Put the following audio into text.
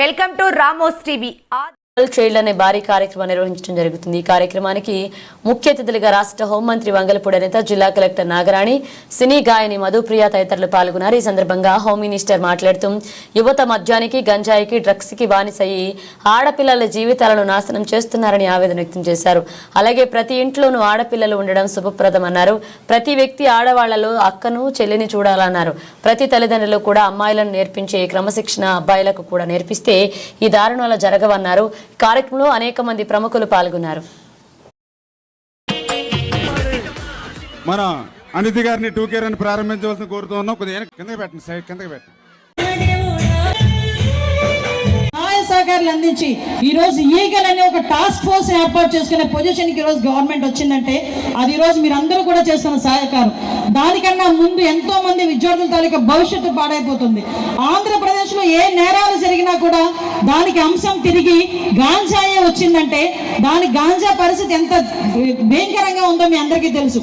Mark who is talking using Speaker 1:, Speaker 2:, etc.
Speaker 1: Welcome to Ramos TV.
Speaker 2: ట్రేడ్లు అనే భారీ కార్యక్రమం నిర్వహించడం జరుగుతుంది. ఈ కార్యక్రమానికి ముఖ్య అతిథులుగా రాష్ట్ర హోంమంత్రి వంగలపూడి నేత జిల్లా కలెక్టర్ నాగరాణి సినీ గాయని మధుప్రియ తదితరులు పాల్గొన్నారు. ఈ సందర్భంగా హోమ్ మినిస్టర్ మాట్లాడుతూ యువత మద్యానికి గంజాయికి డ్రగ్స్కి బానిసయ్యి ఆడపిల్లల జీవితాలను నాశనం చేస్తున్నారని ఆవేదన వ్యక్తం చేశారు. అలాగే ప్రతి ఇంట్లోనూ ఆడపిల్లలు ఉండడం శుభప్రదమన్నారు. ప్రతి వ్యక్తి ఆడవాళ్ళలో అక్కను చెల్లిని చూడాలన్నారు. ప్రతి తల్లిదండ్రులు కూడా అమ్మాయిలను నేర్పించే క్రమశిక్షణ అబ్బాయిలకు కూడా నేర్పిస్తే ఈ దారుణాలు జరగవన్నారు. కార్యక్రమంలో అనేక మంది ప్రముఖులు పాల్గొన్నారు.
Speaker 3: మన అనితి గారిని టూ కేర్ అని ప్రారంభించవలసిన కోరుతూ ఉన్నాం. కొద్దిగా కిందకి పెట్టండి సైడ్ కిందకి పెట్టండి.
Speaker 4: సహకారాలు అందించి ఈ రోజు ఈగల్ అనే ఒక టాస్క్ ఫోర్స్ ఏర్పాటు చేసుకునే పొజిషన్కి రోజు గవర్నమెంట్ వచ్చిందంటే అది ఈ రోజు మీరు అందరూ కూడా చేస్తున్న సహకారం. దానికన్నా ముందు ఎంతో మంది విద్యార్థుల తాలూకా భవిష్యత్తు పాడైపోతుంది. ఆంధ్రప్రదేశ్లో ఏ నేరాలు జరిగినా దానికి అంశం తిరిగి గాంజాయే వచ్చిందంటే దాని గాంజా పరిస్థితి ఎంత భయంకరంగా ఉందో మీ అందరికీ తెలుసు.